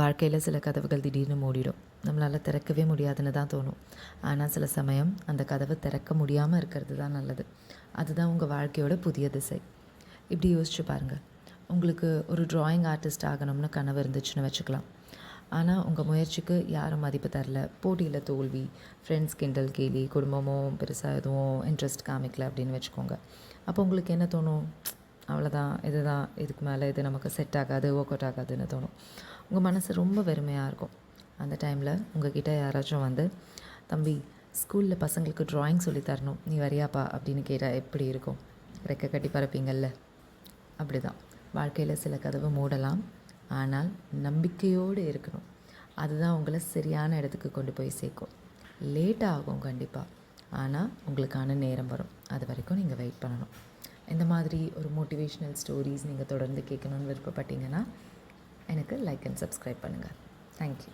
வாழ்க்கையில் சில கதவுகள் திடீர்னு மூடிடும். நம்மளால் திறக்கவே முடியாதுன்னு தான் தோணும். ஆனால் சில சமயம் அந்த கதவை திறக்க முடியாமல் இருக்கிறது தான் நல்லது. அதுதான் உங்கள் வாழ்க்கையோட புதிய திசை. இப்படி யோசிச்சு பாருங்கள் உங்களுக்கு ஒரு ட்ராயிங் ஆர்டிஸ்ட் ஆகணும்னு கனவு இருந்துச்சுன்னு வச்சுக்கலாம். ஆனால் உங்கள் முயற்சிக்கு யாரும் மதிப்பு தரல. போட்டியில் தோல்வி ஃப்ரெண்ட்ஸ் கிண்டல் கேலி குடும்பமும் பெருசாக எதுவும் இன்ட்ரெஸ்ட் காமிக்கல அப்படின்னு வச்சுக்கோங்க. அப்போ உங்களுக்கு என்ன தோணும்? அவ்வளோதான் இதுதான். இதுக்கு மேலே இது நமக்கு செட் ஆகாது ஒர்க் அவுட் ஆகாதுன்னு தோணும். உங்கள் மனசு ரொம்ப வெறுமையாக இருக்கும். அந்த டைமில் உங்ககிட்ட யாராச்சும் வந்து தம்பி ஸ்கூலில் பசங்களுக்கு ட்ராயிங் சொல்லி தரணும். நீ வரியாப்பா? அப்படின்னு கேட்டால் எப்படி இருக்கும்? ரெக்க கட்டி பறப்பீங்கள்ல அப்படி தான் வாழ்க்கையில் சில கதவு மூடலாம். ஆனால் நம்பிக்கையோடு இருக்கணும். அதுதான் உங்களை சரியான இடத்துக்கு கொண்டு போய் சேர்க்கும். லேட் ஆகும் கண்டிப்பாக ஆனால் உங்களுக்கான நேரம் வரும். இந்த மாதிரி ஒரு மோட்டிவேஷ்னல் ஸ்டோரிஸ் நீங்கள் தொடர்ந்து கேட்கணுன்னு விருப்பப்பட்டீங்கன்னா எனக்கு லைக் அண்ட் சப்ஸ்கிரைப் பண்ணுங்கள் தேங்க்யூ